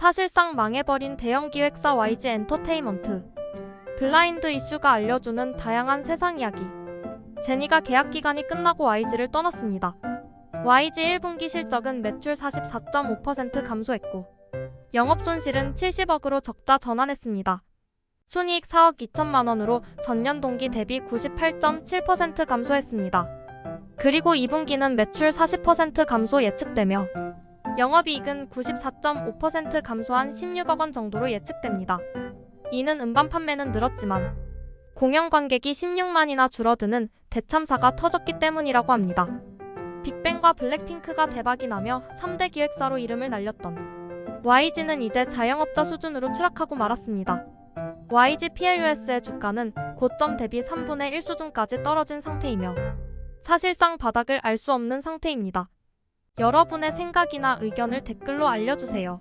사실상 망해버린 대형 기획사 YG 엔터테인먼트. 블라인드 이슈가 알려주는 다양한 세상 이야기. 제니가 계약 기간이 끝나고 YG를 떠났습니다. YG 1분기 실적은 매출 44.5% 감소했고 영업 손실은 70억으로 적자 전환했습니다. 순이익 4억 2천만 원으로 전년 동기 대비 98.7% 감소했습니다. 그리고 2분기는 매출 40% 감소 예측되며 영업이익은 94.5% 감소한 16억 원 정도로 예측됩니다. 이는 음반 판매는 늘었지만 공연 관객이 16만이나 줄어드는 대참사가 터졌기 때문이라고 합니다. 빅뱅과 블랙핑크가 대박이 나며 3대 기획사로 이름을 날렸던 YG는 이제 자영업자 수준으로 추락하고 말았습니다. YG PLUS의 주가는 고점 대비 3분의 1 수준까지 떨어진 상태이며 사실상 바닥을 알 수 없는 상태입니다. 여러분의 생각이나 의견을 댓글로 알려주세요.